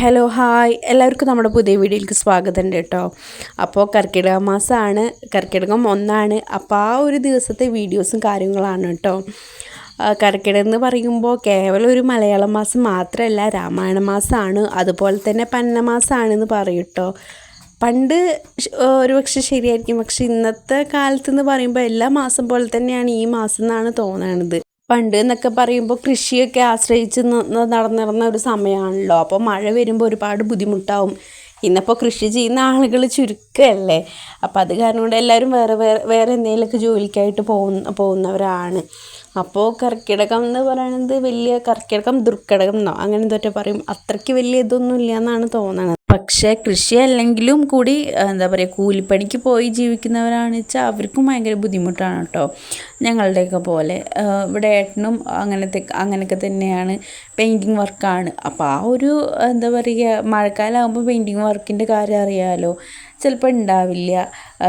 Hello hi. എല്ലാവർക്കും നമ്മുടെ പുതിയ വീഡിയോയിലേക്ക് സ്വാഗതം ഉണ്ട് കേട്ടോ. അപ്പോൾ കർക്കിടക മാസമാണ്. കർക്കിടകം ഒന്നാണ്. അപ്പോൾ ആ ഒരു ദിവസത്തെ വീഡിയോസും കാര്യങ്ങളാണ് കേട്ടോ. കർക്കിടകം എന്ന് പറയുമ്പോൾ കേവലം ഒരു മലയാള മാസം മാത്രമല്ല രാമായണ മാസമാണ്. അതുപോലെ തന്നെ പന്നമാസമാണെന്ന് പറയും കേട്ടോ. പണ്ട് ഒരു പക്ഷെ ശരിയായിരിക്കും. പക്ഷെ ഇന്നത്തെ കാലത്ത് എന്ന് പറയുമ്പോൾ എല്ലാ മാസം പോലെ തന്നെയാണ് ഈ മാസം എന്നാണ് തോന്നണത്. പണ്ട് എന്നൊക്കെ പറയുമ്പോൾ കൃഷിയൊക്കെ ആശ്രയിച്ച് നടന്നിരുന്ന ഒരു സമയമാണല്ലോ അപ്പോൾ മഴ വരുമ്പോൾ ഒരുപാട് ബുദ്ധിമുട്ടാവും. ഇന്നിപ്പോൾ കൃഷി ചെയ്യുന്ന ആളുകൾ ചുരുക്കമല്ലേ അപ്പോൾ അത് കാരണം കൊണ്ട് എല്ലാവരും വേറെ വേറെ വേറെ എന്തെങ്കിലുമൊക്കെ ജോലിക്കായിട്ട് പോകുന്ന പോകുന്നവരാണ്. അപ്പോൾ കർക്കിടകം എന്ന് പറയുന്നത് വലിയ കർക്കിടകം ദുർക്കിടകം എന്നോ. അങ്ങനെ എന്തൊക്കെ പറയും. അത്രയ്ക്ക് വലിയ ഇതൊന്നും ഇല്ല എന്നാണ് തോന്നുന്നത് പക്ഷേ കൃഷി അല്ലെങ്കിലും കൂടി എന്താ പറയുക കൂലിപ്പണിക്ക് പോയി ജീവിക്കുന്നവരാണെന്ന് വെച്ചാൽ അവർക്കും ഭയങ്കര ബുദ്ധിമുട്ടാണ് കേട്ടോ. ഞങ്ങളുടെയൊക്കെ പോലെ. ഇവിടെ ഏട്ടനും അങ്ങനത്തെ അങ്ങനെയൊക്കെ തന്നെയാണ് പെയിന്റിങ് വർക്കാണ് അപ്പോൾ ആ ഒരു എന്താ പറയുക മഴക്കാലമാകുമ്പോൾ പെയിന്റിങ് വർക്കിന്റെ കാര്യം അറിയാമല്ലോ ചിലപ്പോൾ ഉണ്ടാവില്ല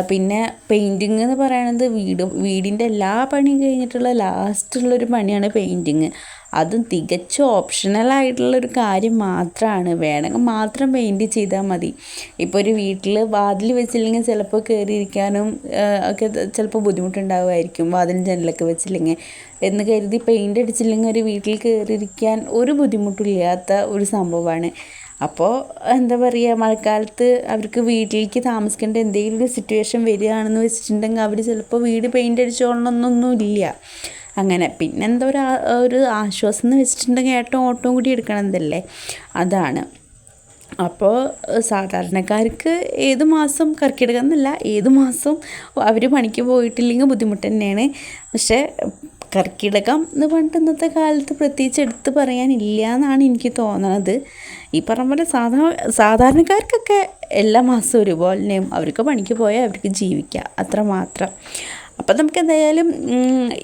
പിന്നെ പെയിന്റിങ് എന്ന് പറയുന്നത് വീട് വീടിന്റെ എല്ലാ പണിയും കഴിഞ്ഞിട്ടുള്ള ലാസ്റ്റുള്ളൊരു പണിയാണ് പെയിന്റിങ് അതും തികച്ചും ഓപ്ഷണലായിട്ടുള്ളൊരു കാര്യം മാത്രമാണ് വേണമെങ്കിൽ മാത്രം പെയിന്റ് ചെയ്താൽ മതി. ഇപ്പോൾ ഒരു വീട്ടിൽ വാതിൽ വെച്ചില്ലെങ്കിൽ ചിലപ്പോൾ കയറിയിരിക്കാനും ഒക്കെ ചിലപ്പോൾ ബുദ്ധിമുട്ടുണ്ടാവുമായിരിക്കും. വാതിലും ജനലൊക്കെ വെച്ചില്ലെങ്കിൽ. എന്ന് കരുതി പെയിന്റ് അടിച്ചില്ലെങ്കിൽ ഒരു വീട്ടിൽ കയറിയിരിക്കാൻ ഒരു ബുദ്ധിമുട്ടില്ലാത്ത ഒരു സംഭവമാണ്. അപ്പോൾ എന്താ പറയുക മഴക്കാലത്ത് അവർക്ക് വീട്ടിലേക്ക് താമസിക്കേണ്ട എന്തെങ്കിലും ഒരു സിറ്റുവേഷൻ വരികയാണെന്ന് വെച്ചിട്ടുണ്ടെങ്കിൽ അവർ ചിലപ്പോൾ വീട് പെയിന്റ് അടിച്ചോളണമെന്നൊന്നും ഇല്ല. അങ്ങനെ പിന്നെന്താ ഒരു ആ- ഒരു ആശ്വാസം എന്ന് വെച്ചിട്ടുണ്ടെങ്കിൽ ഏട്ടൻ ഓട്ടവും കൂടി എടുക്കണതല്ലേ? അതാണ്. അപ്പോൾ സാധാരണക്കാർക്ക് ഏത് മാസം കർക്കിടകം എന്നല്ല ഏത് മാസം അവർ പണിക്ക് പോയിട്ടില്ലെങ്കിൽ ബുദ്ധിമുട്ട് തന്നെയാണ്. പക്ഷേ കർക്കിടകം എന്ന് പറഞ്ഞിട്ട് ഇന്നത്തെ കാലത്ത് പ്രത്യേകിച്ച് എടുത്ത് പറയാനില്ല എന്നാണ് എനിക്ക് തോന്നണത്. ഈ പറഞ്ഞ പോലെ സാധാ സാധാരണക്കാർക്കൊക്കെ എല്ലാ മാസവും ഒരുപോലെയും അവർക്ക് പണിക്ക് പോയാൽ അവർക്ക് ജീവിക്കാം അത്ര മാത്രം. അപ്പം നമുക്ക് എന്തായാലും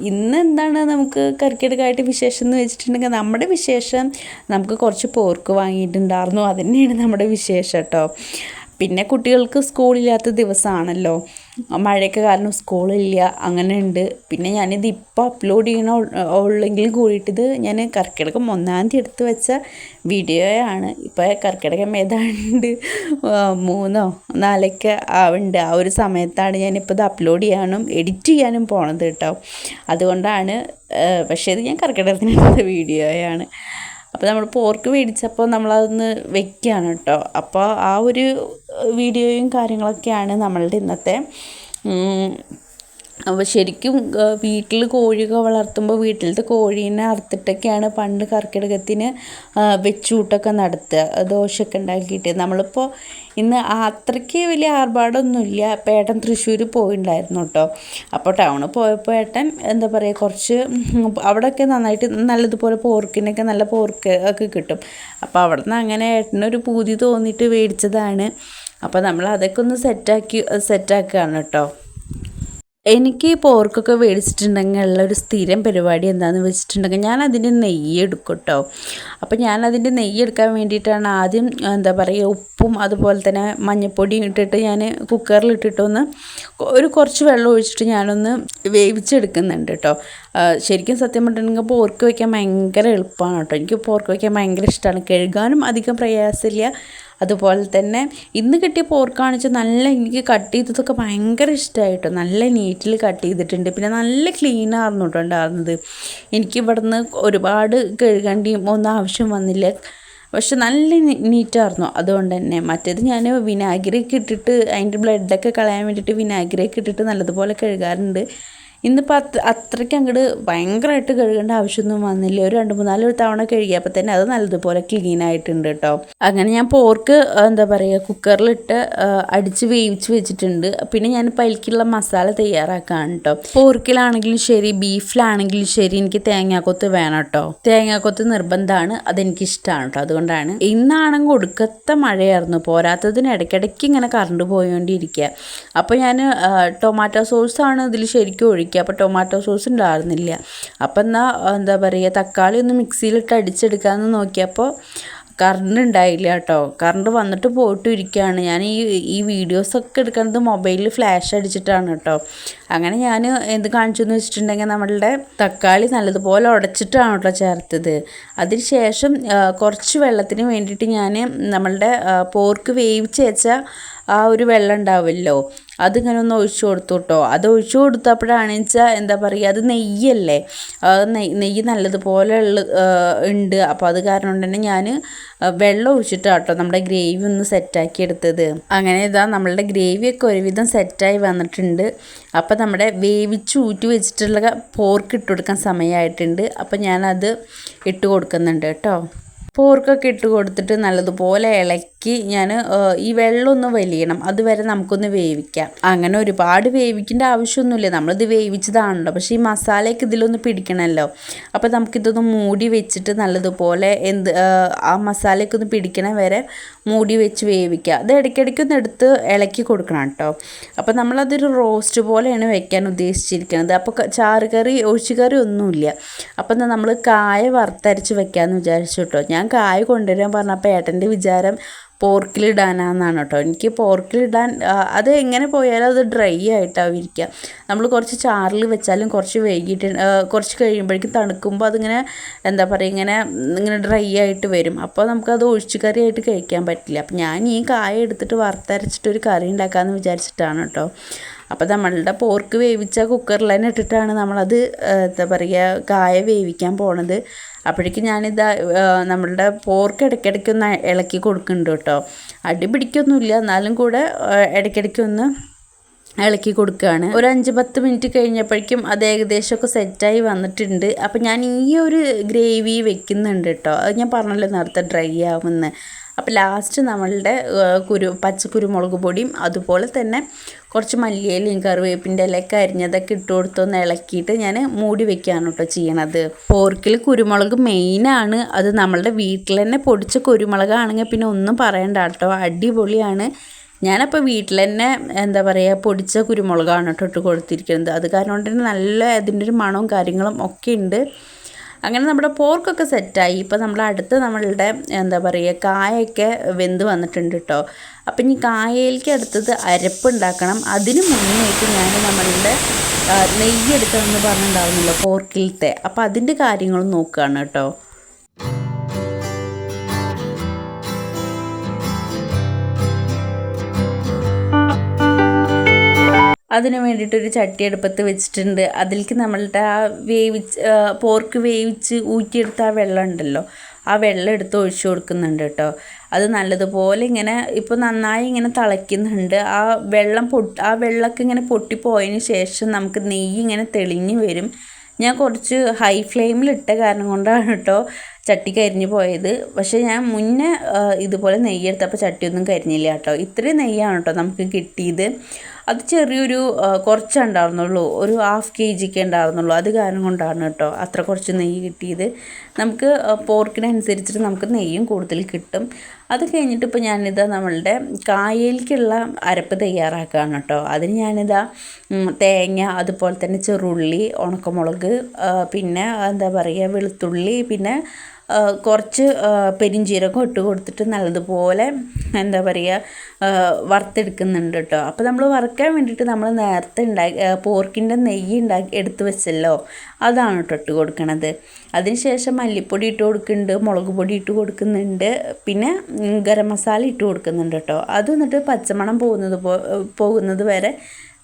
ഇന്ന് എന്താണ് നമുക്ക് കർക്കിടകമായിട്ട് വിശേഷം എന്ന് വെച്ചിട്ടുണ്ടെങ്കിൽ നമ്മുടെ വിശേഷം നമുക്ക് കുറച്ച് പോർക്ക് വാങ്ങിയിട്ടുണ്ടായിരുന്നു. അത് തന്നെയാണ് നമ്മുടെ വിശേഷം കേട്ടോ. പിന്നെ കുട്ടികൾക്ക് സ്കൂളില്ലാത്ത ദിവസമാണല്ലോ. മഴയൊക്കെ കാരണം സ്കൂളില്ല അങ്ങനെ ഉണ്ട് പിന്നെ ഞാനിത് ഇപ്പോൾ അപ്ലോഡ് ചെയ്യണ ഉള്ളെങ്കിൽ കൂടിയിട്ടിത് ഞാൻ കർക്കിടകം ഒന്നാം തീയതി എടുത്ത് വെച്ച വീഡിയോയാണ്. ഇപ്പോൾ കർക്കിടകം ഏതാണ്ട് മൂന്നോ നാലൊക്കെ ആവുന്നുണ്ട് ആ ഒരു സമയത്താണ് ഞാനിപ്പോൾ ഇത് അപ്ലോഡ് ചെയ്യാനും എഡിറ്റ് ചെയ്യാനും പോണത് കേട്ടോ. അതുകൊണ്ടാണ് പക്ഷേ ഇത് ഞാൻ കർക്കിടകത്തിനെടുത്ത വീഡിയോയാണ്. അപ്പോൾ നമ്മൾ പോർക്ക് മേടിച്ചപ്പോൾ നമ്മളതൊന്ന് വെക്കുകയാണ് കേട്ടോ അപ്പോൾ ആ ഒരു വീഡിയോയും കാര്യങ്ങളൊക്കെയാണ് നമ്മളുടെ ഇന്നത്തെ അപ്പോൾ ശരിക്കും വീട്ടിൽ കോഴിയൊക്കെ വളർത്തുമ്പോൾ വീട്ടിലത്തെ കോഴീനെ അറുത്തിട്ടൊക്കെയാണ് പണ്ട് കർക്കിടകത്തിന് വെച്ചൂട്ടൊക്കെ നടത്തുക ദോശയൊക്കെ ഉണ്ടാക്കിയിട്ട്. നമ്മളിപ്പോൾ ഇന്ന് അത്രയ്ക്ക് വലിയ ആർഭാടമൊന്നുമില്ല അപ്പോൾ ഏട്ടൻ തൃശ്ശൂർ പോയിണ്ടായിരുന്നു കേട്ടോ അപ്പോൾ ടൗണിൽ പോയപ്പോൾ ഏട്ടൻ എന്താ പറയുക കുറച്ച് അവിടെയൊക്കെ നന്നായിട്ട് നല്ലതുപോലെ പോർക്കിനൊക്കെ നല്ല പോർക്ക് ഒക്കെ കിട്ടും. അപ്പോൾ അവിടെ നിന്ന് അങ്ങനെ ഏട്ടനൊരു പൂതി തോന്നിയിട്ട് മേടിച്ചതാണ്. അപ്പോൾ നമ്മൾ അതൊക്കെ ഒന്ന് സെറ്റാക്കി സെറ്റാക്കുകയാണ് കേട്ടോ എനിക്ക് പോർക്കൊക്കെ മേടിച്ചിട്ടുണ്ടെങ്കിൽ ഉള്ള ഒരു സ്ഥിരം പരിപാടി എന്താണെന്ന് വെച്ചിട്ടുണ്ടെങ്കിൽ ഞാൻ അതിന്റെ നെയ്യ് എടുക്കും കേട്ടോ അപ്പോൾ ഞാൻ അതിന്റെ നെയ്യ് എടുക്കാൻ വേണ്ടിയിട്ടാണ് ആദ്യം എന്താ പറയുക ഉപ്പും അതുപോലെ തന്നെ മഞ്ഞൾപ്പൊടിയും ഇട്ടിട്ട് ഞാൻ കുക്കറിൽ ഇട്ടിട്ടൊന്ന് ഒരു കുറച്ച് വെള്ളം ഒഴിച്ചിട്ട് ഞാനൊന്ന് വേവിച്ചെടുക്കുന്നുണ്ട് കേട്ടോ ശരിക്കും സത്യം പറഞ്ഞിട്ടുണ്ടെങ്കിൽ പോർക്ക് വയ്ക്കാൻ ഭയങ്കര എളുപ്പമാണ് കേട്ടോ. എനിക്ക് പോർക്ക് വയ്ക്കാൻ ഭയങ്കര ഇഷ്ടമാണ് കഴുകാനും അധികം പ്രയാസമില്ല. അതുപോലെ തന്നെ ഇന്ന് കിട്ടിയ പോർക്കാണെന്ന് വെച്ചാൽ നല്ല എനിക്ക് കട്ട് ചെയ്തതൊക്കെ ഭയങ്കര ഇഷ്ടമായിട്ടോ നല്ല നീറ്റിൽ കട്ട് ചെയ്തിട്ടുണ്ട്. പിന്നെ നല്ല ക്ലീൻ ആയിരുന്നു കേട്ടോ ഉണ്ടായിരുന്നത്. എനിക്ക് ഇവിടുന്ന് ഒരുപാട് കഴുകേണ്ടിയും ഒന്നും ആവശ്യം വന്നില്ല. പക്ഷെ നല്ല നീറ്റായിരുന്നു. അതുകൊണ്ട് തന്നെ മറ്റേത് ഞാൻ വിനാഗിരിയൊക്കെ ഇട്ടിട്ട് അതിന്റെ ബ്ലഡൊക്കെ കളയാൻ വേണ്ടിയിട്ട് വിനാഗിരിയൊക്കെ ഇട്ടിട്ട് നല്ലതുപോലെ കഴുകാറുണ്ട്. ഇന്നിപ്പോൾ അത്ര അത്രയ്ക്ക് അങ്ങോട്ട് ഭയങ്കരമായിട്ട് കഴുകേണ്ട ആവശ്യമൊന്നും വന്നില്ല. ഒരു രണ്ട് മൂന്നാൽ തവണ കഴുകിയപ്പോൾ തന്നെ അത് നല്ലതുപോലെ ക്ലീൻ ആയിട്ടുണ്ട് കേട്ടോ അങ്ങനെ ഞാൻ പോർക്ക് എന്താ പറയുക കുക്കറിലിട്ട് അടിച്ച് വേവിച്ച് വെച്ചിട്ടുണ്ട്. പിന്നെ ഞാൻ പൈക്കുള്ള മസാല തയ്യാറാക്കാണ് കേട്ടോ പോർക്കിലാണെങ്കിലും ശരി ബീഫിലാണെങ്കിലും ശരി എനിക്ക് തേങ്ങാക്കൊത്ത് വേണം കേട്ടോ തേങ്ങാക്കൊത്ത് നിർബന്ധമാണ് അതെനിക്ക് ഇഷ്ടമാണ് കേട്ടോ അതുകൊണ്ടാണ് ഇന്നാണെങ്കിൽ ഒടുക്കത്തെ മഴയായിരുന്നു. പോരാത്തതിന് ഇടയ്ക്കിടയ്ക്ക് ഇങ്ങനെ കറണ്ട് പോയോണ്ടിരിക്കുക അപ്പോൾ ഞാൻ ടൊമാറ്റോ സോസാണ് ഇതിൽ ശരിക്കും ഒഴിക്കുക അപ്പോൾ ടൊമാറ്റോ സോസ് ഉണ്ടായിരുന്നില്ല. അപ്പോൾ എന്നാൽ എന്താ പറയുക തക്കാളി ഒന്ന് മിക്സിയിലിട്ട് അടിച്ചെടുക്കാമെന്ന് നോക്കിയപ്പോൾ കറണ്ട് ഉണ്ടായില്ല കേട്ടോ. കറണ്ട് വന്നിട്ട് പോയിട്ട് ഇരിക്കുകയാണ് ഞാൻ ഈ ഈ വീഡിയോസൊക്കെ എടുക്കുന്നത് മൊബൈലിൽ ഫ്ലാഷ് അടിച്ചിട്ടാണ് കേട്ടോ. അങ്ങനെ ഞാൻ എന്ത് കാണിച്ചു എന്ന് വെച്ചിട്ടുണ്ടെങ്കിൽ നമ്മളുടെ തക്കാളി നല്ലതുപോലെ ഉടച്ചിട്ടാണ് കേട്ടോ ചേർത്തത്. അതിന് ശേഷം കുറച്ച് വെള്ളത്തിന് വേണ്ടിയിട്ട് ഞാൻ നമ്മളുടെ പോർക്ക് വേവിച്ച് വെച്ച ആ ഒരു വെള്ളം ഉണ്ടാവുമല്ലോ. അതിങ്ങനെ ഒന്ന് ഒഴിച്ചു കൊടുത്തു കേട്ടോ അത് ഒഴിച്ചു കൊടുത്തപ്പോഴാണ് വെച്ചാൽ എന്താ പറയുക അത് നെയ്യല്ലേ? നെയ്യ് നെയ്യ് നല്ലതുപോലെ ഉള്ള ഉണ്ട്. അപ്പോൾ അത് കാരണം തന്നെ ഞാൻ വെള്ളം ഒഴിച്ചിട്ടാണ് കേട്ടോ നമ്മുടെ ഗ്രേവി ഒന്ന് സെറ്റാക്കി എടുത്തത്. അങ്ങനെ ഇതാ നമ്മളുടെ ഗ്രേവിയൊക്കെ ഒരുവിധം സെറ്റായി വന്നിട്ടുണ്ട്. അപ്പോൾ നമ്മുടെ വേവിച്ച് ഊറ്റി വെച്ചിട്ടുള്ള പോർക്ക് ഇട്ട് കൊടുക്കാൻ സമയമായിട്ടുണ്ട് അപ്പോൾ ഞാനത് ഇട്ട് കൊടുക്കുന്നുണ്ട് കേട്ടോ. പോർക്കൊക്കെ ഇട്ട് കൊടുത്തിട്ട് നല്ലതുപോലെ ഇളക്കി ഞാൻ ഈ വെള്ളം ഒന്ന് വലിയണം. അതുവരെ നമുക്കൊന്ന് വേവിക്കാം. അങ്ങനെ ഒരുപാട് വേവിക്കേണ്ട ആവശ്യമൊന്നുമില്ല. നമ്മളിത് വേവിച്ചതാണല്ലോ. പക്ഷേ ഈ മസാലയൊക്കെ ഇതിലൊന്ന് പിടിക്കണമല്ലോ. അപ്പോൾ നമുക്കിതൊന്ന് മൂടി വെച്ചിട്ട് നല്ലതുപോലെ എന്ത് ആ, മസാലയൊക്കെ ഒന്ന് പിടിക്കണ വരെ മൂടി വെച്ച് വേവിക്കുക അത് ഇടയ്ക്കിടയ്ക്ക് ഒന്ന് എടുത്ത് ഇളക്കി കൊടുക്കണം കേട്ടോ. അപ്പോൾ നമ്മളതൊരു റോസ്റ്റ് പോലെയാണ് വെക്കാൻ ഉദ്ദേശിച്ചിരിക്കുന്നത്. അപ്പോൾ ചാറുകറി ചാറ് കറി ഒഴിച്ച് കറി ഒന്നുമില്ല. അപ്പം നമ്മൾ കായ വറുത്തരച്ച് വെക്കാമെന്ന് വിചാരിച്ചു കേട്ടോ. ഞാൻ കായ കൊണ്ടുവരാൻ പറഞ്ഞപ്പോൾ ഏട്ടന്റെ വിചാരം പോർക്കിലിടാനാന്നാണ് കേട്ടോ. എനിക്ക് പോർക്കിലിടാൻ അത് എങ്ങനെ പോയാലും അത് ഡ്രൈ ആയിട്ടാവും ഇരിക്കുക നമ്മൾ കുറച്ച് ചാറിൽ വെച്ചാലും കുറച്ച് വൈകിട്ട് കുറച്ച് കഴിയുമ്പോഴേക്കും തണുക്കുമ്പോൾ അതിങ്ങനെ എന്താ പറയുക ഇങ്ങനെ ഇങ്ങനെ ഡ്രൈ ആയിട്ട് വരും. അപ്പോൾ നമുക്കത് ഒഴിച്ചു കറിയായിട്ട് കഴിക്കാൻ പറ്റില്ല. അപ്പം ഞാൻ ഈ കായ എടുത്തിട്ട് വറുത്തരച്ചിട്ട് ഒരു കറി ഉണ്ടാക്കാമെന്ന് വിചാരിച്ചിട്ടാണ് കേട്ടോ. അപ്പോൾ നമ്മളുടെ പോർക്ക് വേവിച്ച കുക്കറിൽ തന്നെ ഇട്ടിട്ടാണ് നമ്മളത് എന്താ പറയുക കായ വേവിക്കാൻ പോണത്. അപ്പോഴേക്കും ഞാനിത് നമ്മളുടെ പോർക്ക് ഇടയ്ക്കിടയ്ക്ക് ഒന്ന് ഇളക്കി കൊടുക്കുന്നുണ്ട് കേട്ടോ. അടി പിടിക്കൊന്നുമില്ല എന്നാലും കൂടെ ഇടയ്ക്കിടയ്ക്ക് ഒന്ന് ഇളക്കി കൊടുക്കുകയാണ്. ഒരു അഞ്ച് പത്ത് മിനിറ്റ് കഴിഞ്ഞപ്പോഴേക്കും അത് ഏകദേശമൊക്കെ സെറ്റായി വന്നിട്ടുണ്ട്. അപ്പം ഞാൻ ഈ ഒരു ഗ്രേവി വെക്കുന്നുണ്ട് കേട്ടോ. അത് ഞാൻ പറഞ്ഞല്ലോ നേരത്തെ ഡ്രൈ ആവുമെന്ന്. അപ്പോൾ ലാസ്റ്റ് നമ്മളുടെ കുരു പച്ച കുരുമുളക് പൊടിയും അതുപോലെ തന്നെ കുറച്ച് മല്ലിയിലയും കറിവേപ്പിന്റെ ഇലയൊക്കെ അരിഞ്ഞതൊക്കെ ഇട്ട് കൊടുത്തൊന്ന് ഇളക്കിയിട്ട് ഞാൻ മൂടി വെക്കുകയാണ് കേട്ടോ ചെയ്യണത്. പോർക്കിൽ കുരുമുളക് മെയിനാണ് അത് നമ്മളുടെ വീട്ടിൽ തന്നെ പൊടിച്ച കുരുമുളകാണെങ്കിൽ പിന്നെ ഒന്നും പറയണ്ട കേട്ടോ അടിപൊളിയാണ്. ഞാനപ്പോൾ വീട്ടിൽ തന്നെ എന്താ പറയുക പൊടിച്ച കുരുമുളകാണ് കേട്ടോ ഇട്ട് കൊടുത്തിരിക്കുന്നത്. അത് കാരണം കൊണ്ട് തന്നെ നല്ല അതിന്റെ ഒരു മണവും കാര്യങ്ങളും ഒക്കെ ഉണ്ട്. അങ്ങനെ നമ്മുടെ പോർക്കൊക്കെ സെറ്റായി. ഇപ്പോൾ നമ്മൾ അടുത്ത് നമ്മളുടെ എന്താ പറയുക കായൊക്കെ വെന്ത് വന്നിട്ടുണ്ട് കേട്ടോ അപ്പം ഇനി കായയിലേക്ക് അടുത്തത് അരപ്പ് ഉണ്ടാക്കണം. അതിന് മുന്നേക്ക് ഞാൻ നമ്മളുടെ നെയ്യ് എടുക്കണമെന്ന് പറഞ്ഞിട്ടുണ്ടാവുന്നല്ലോ പോർക്കിലത്തെ. അപ്പോൾ അതിന്റെ കാര്യങ്ങളും നോക്കുകയാണ് കേട്ടോ അതിന് വേണ്ടിയിട്ടൊരു ചട്ടി അടുപ്പത്ത് വെച്ചിട്ടുണ്ട്. അതിലേക്ക് നമ്മളുടെ ആ വേവിച്ച് പോർക്ക് വേവിച്ച് ഊറ്റിയെടുത്ത ആ വെള്ളം ഉണ്ടല്ലോ ആ വെള്ളം എടുത്ത് ഒഴിച്ചു കൊടുക്കുന്നുണ്ട് കേട്ടോ. അത് നല്ലതുപോലെ ഇങ്ങനെ ഇപ്പോൾ നന്നായി ഇങ്ങനെ തിളയ്ക്കുന്നുണ്ട്. ആ വെള്ളം പൊട്ടി ആ വെള്ളമൊക്കെ ഇങ്ങനെ പൊട്ടിപ്പോയതിന് ശേഷം നമുക്ക് നെയ്യ് ഇങ്ങനെ തെളിഞ്ഞ് വരും. ഞാൻ കുറച്ച് ഹൈ ഫ്ലെയിമിലിട്ട കാരണം കൊണ്ടാണ് കേട്ടോ ചട്ടി കരിഞ്ഞു പോയത്. പക്ഷേ ഞാൻ മുന്നേ ഇതുപോലെ നെയ്യ് എടുത്തപ്പോൾ ചട്ടിയൊന്നും കരിഞ്ഞില്ല കേട്ടോ. ഇത്രയും നെയ്യാണ് കേട്ടോ നമുക്ക് കിട്ടിയത്. അത് ചെറിയൊരു കുറച്ചേ ഉണ്ടായിരുന്നുള്ളൂ. ഒരു ഹാഫ് കെ ജിക്ക് ഉണ്ടായിരുന്നുള്ളൂ. അത് കാരണം കൊണ്ടാണ് കേട്ടോ അത്ര കുറച്ച് നെയ്യ് കിട്ടിയത്. നമുക്ക് പോർക്കിനനുസരിച്ചിട്ട് നമുക്ക് നെയ്യും കൂടുതൽ കിട്ടും. അത് കഴിഞ്ഞിട്ട് ഇപ്പോൾ ഞാനിതാ നമ്മളുടെ കായലിലേക്കുള്ള അരപ്പ് തയ്യാറാക്കുകയാണ് കേട്ടോ. അതിന് ഞാനിതാ തേങ്ങ അതുപോലെ തന്നെ ചെറുള്ളി ഉണക്കമുളക് പിന്നെ എന്താ പറയുക വെളുത്തുള്ളി പിന്നെ കുറച്ച് പെരിഞ്ചീരകം ഇട്ട് കൊടുത്തിട്ട് നല്ലതുപോലെ എന്താ പറയുക വറുത്തെടുക്കുന്നുണ്ട് കേട്ടോ അപ്പോൾ നമ്മൾ വറുക്കാൻ വേണ്ടിയിട്ട് നമ്മൾ നേരത്തെ ഉണ്ടാക്കി പോർക്കിന്റെ നെയ്യ് ഉണ്ടാക്കി എടുത്ത് വെച്ചല്ലോ അതാണ് കേട്ടോ ഇട്ട് കൊടുക്കണത്. അതിനുശേഷം മല്ലിപ്പൊടി ഇട്ട് കൊടുക്കുന്നുണ്ട് മുളക് പൊടി ഇട്ട് കൊടുക്കുന്നുണ്ട് പിന്നെ ഗരം മസാല ഇട്ട് കൊടുക്കുന്നുണ്ട് കേട്ടോ അത് എന്നിട്ട് പച്ചമണം പോകുന്നത് പോകുന്നത് വരെ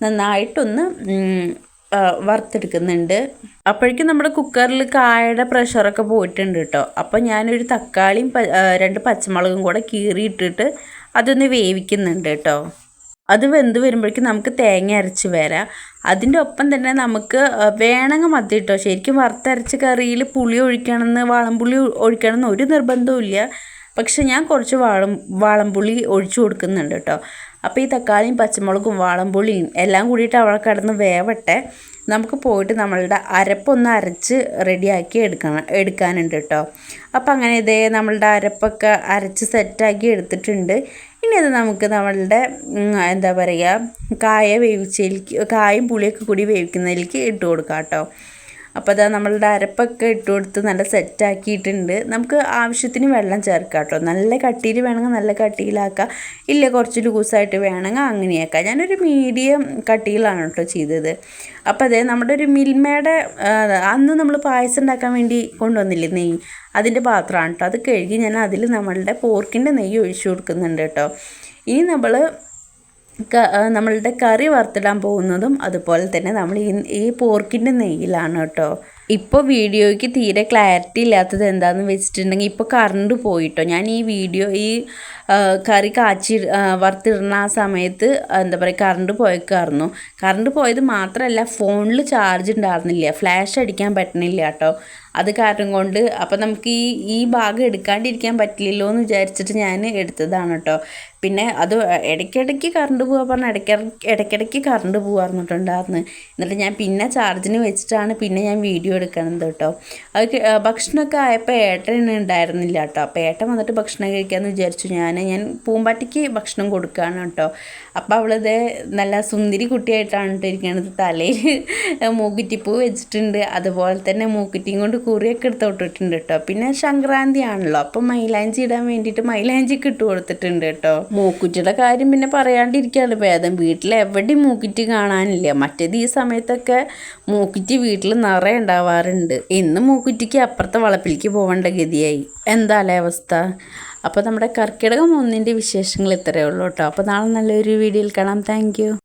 നന്നായിട്ടൊന്ന് വറുത്തെടുക്കുന്നുണ്ട്. അപ്പോഴേക്കും നമ്മുടെ കുക്കറിൽ കായയുടെ പ്രഷറൊക്കെ പോയിട്ടുണ്ട് കേട്ടോ. അപ്പോൾ ഞാനൊരു തക്കാളിയും രണ്ട് പച്ചമുളകും കൂടെ കീറിയിട്ടിട്ട് അതൊന്ന് വേവിക്കുന്നുണ്ട് കേട്ടോ. അത് വെന്ത് വരുമ്പോഴേക്കും നമുക്ക് തേങ്ങ അരച്ച് വരാം. അതിന്റെ ഒപ്പം തന്നെ നമുക്ക് വേണമെങ്കിൽ മതി കേട്ടോ. ശരിക്കും വറുത്തരച്ച കറിയിൽ പുളി ഒഴിക്കണമെന്ന് വാളംപുളി ഒഴിക്കണമെന്ന് ഒരു നിർബന്ധവും ഇല്ല പക്ഷെ ഞാൻ കുറച്ച് വാളം വാളംപുളി ഒഴിച്ചു കൊടുക്കുന്നുണ്ട് കേട്ടോ. അപ്പോൾ ഈ തക്കാളിയും പച്ചമുളകും വാളംപുളിയും എല്ലാം കൂടിയിട്ട് അവിടെ കിടന്ന് വേവട്ടെ. നമുക്ക് പോയിട്ട് നമ്മളുടെ അരപ്പൊന്ന് അരച്ച് റെഡിയാക്കി എടുക്കണം എടുക്കാനുണ്ട് കേട്ടോ അപ്പോൾ അങ്ങനെ ഇതേ നമ്മളുടെ അരപ്പൊക്കെ അരച്ച് സെറ്റാക്കി എടുത്തിട്ടുണ്ട്. ഇനി അത് നമുക്ക് നമ്മളുടെ എന്താ പറയുക കായ വേവിച്ചതിലേക്ക് കായും പുളിയൊക്കെ കൂടി വേവിക്കുന്നതിലേക്ക് ഇട്ട് കൊടുക്കാം കേട്ടോ അപ്പോൾ അതാ നമ്മളുടെ അരപ്പൊക്കെ ഇട്ട് കൊടുത്ത് നല്ല സെറ്റാക്കിയിട്ടുണ്ട് നമുക്ക് ആവശ്യത്തിന് വെള്ളം ചേർക്കാം കേട്ടോ. നല്ല കട്ടിയിൽ വേണമെങ്കിൽ നല്ല കട്ടിയിലാക്കാം. ഇല്ല കുറച്ച് ലൂസായിട്ട് വേണമെങ്കിൽ അങ്ങനെയാക്കാം. ഞാനൊരു മീഡിയം കട്ടിയിലാണ് കേട്ടോ ചെയ്തത്. അപ്പോൾ അതെ നമ്മുടെ ഒരു മിൽമയുടെ അന്ന് നമ്മൾ പായസം ഉണ്ടാക്കാൻ വേണ്ടി കൊണ്ടുവന്നില്ലേ നെയ്യ്? അതിന്റെ പാത്രമാണ് കേട്ടോ. അത് കഴുകി ഞാൻ അതിൽ നമ്മളുടെ പോർക്കിന്റെ നെയ്യ് ഒഴിച്ചു കൊടുക്കുന്നുണ്ട് കേട്ടോ. ഇനി നമ്മൾ നമ്മളുടെ കറി വറുത്തിടാൻ പോകുന്നതും അതുപോലെ തന്നെ നമ്മൾ ഈ ഈ പോർക്കിന്റെ നെയ്യിലാണ് കേട്ടോ. ഇപ്പോൾ വീഡിയോയ്ക്ക് തീരെ ക്ലാരിറ്റി ഇല്ലാത്തത് എന്താണെന്ന് വെച്ചിട്ടുണ്ടെങ്കിൽ ഇപ്പോൾ കറണ്ട് പോയിട്ടോ. ഞാൻ ഈ വീഡിയോ ഈ കറി കാച്ചി വറുത്തിടുന്ന ആ സമയത്ത് എന്താ പറയുക കറണ്ട് പോയേക്കായിരുന്നു. കറണ്ട് പോയത് മാത്രമല്ല ഫോണിൽ ചാർജ് ഉണ്ടായിരുന്നില്ല ഫ്ലാഷ് അടിക്കാൻ പറ്റണില്ല കേട്ടോ. അത് കാരണം കൊണ്ട് അപ്പം നമുക്ക് ഈ ഈ ഭാഗം എടുക്കാണ്ടിരിക്കാൻ പറ്റില്ലല്ലോ എന്ന് വിചാരിച്ചിട്ട് ഞാൻ എടുത്തതാണ് കേട്ടോ. പിന്നെ അത് ഇടയ്ക്കിടയ്ക്ക് കറണ്ട് പോകാൻ പറഞ്ഞാൽ ഇടയ്ക്ക് ഇടയ്ക്കിടയ്ക്ക് കറണ്ട് പോകാറുണ്ടായിരുന്നു എന്നിട്ട് ഞാൻ പിന്നെ ചാർജിന് വെച്ചിട്ടാണ് പിന്നെ ഞാൻ വീഡിയോ എടുക്കണത് കേട്ടോ. അത് ഭക്ഷണമൊക്കെ ആയപ്പോൾ ഏട്ടൻ ഉണ്ടായിരുന്നില്ല കേട്ടോ. അപ്പോൾ ഏട്ടൻ വന്നിട്ട് ഭക്ഷണം കഴിക്കാമെന്ന് വിചാരിച്ചു. ഞാൻ ഞാൻ പൂമ്പാറ്റയ്ക്ക് ഭക്ഷണം കൊടുക്കുകയാണ് കേട്ടോ. അപ്പോൾ അവളിത് നല്ല സുന്ദരി കുട്ടിയായിട്ടാണ് കേട്ടോ ഇരിക്കുന്നത് തലയിൽ മൂക്കുറ്റിപ്പൂ വെച്ചിട്ടുണ്ട്. അതുപോലെ തന്നെ മൂക്കുറ്റിയും കൊണ്ട് കുറിയൊക്കെ എടുത്ത് തൊട്ടിട്ടുണ്ട് കേട്ടോ പിന്നെ സംക്രാന്തി ആണല്ലോ അപ്പോൾ മൈലാഞ്ചി ഇടാൻ വേണ്ടിയിട്ട് മൈലാഞ്ചി ഇട്ട് കൊടുത്തിട്ടുണ്ട് കേട്ടോ മൂക്കുറ്റിയുടെ കാര്യം പിന്നെ പറയാണ്ടിരിക്കുകയാണ്. ഭേദം വീട്ടിൽ എവിടെയും മൂക്കുറ്റി കാണാനില്ല. മറ്റേത് ഈ സമയത്തൊക്കെ മൂക്കുറ്റി വീട്ടിൽ നിറയെ ഉണ്ടാവാറുണ്ട്. ഇന്ന് മൂക്കുറ്റിക്ക് അപ്പുറത്തെ വളപ്പിലേക്ക് പോകേണ്ട ഗതിയായി. എന്താ അവസ്ഥ? അപ്പോൾ നമ്മുടെ കർക്കിടകം ഒന്നിന്റെ വിശേഷങ്ങൾ ഇത്രയേ ഉള്ളൂ കേട്ടോ. അപ്പോൾ നാളെ നല്ലൊരു വീഡിയോയിൽ കാണാം. താങ്ക്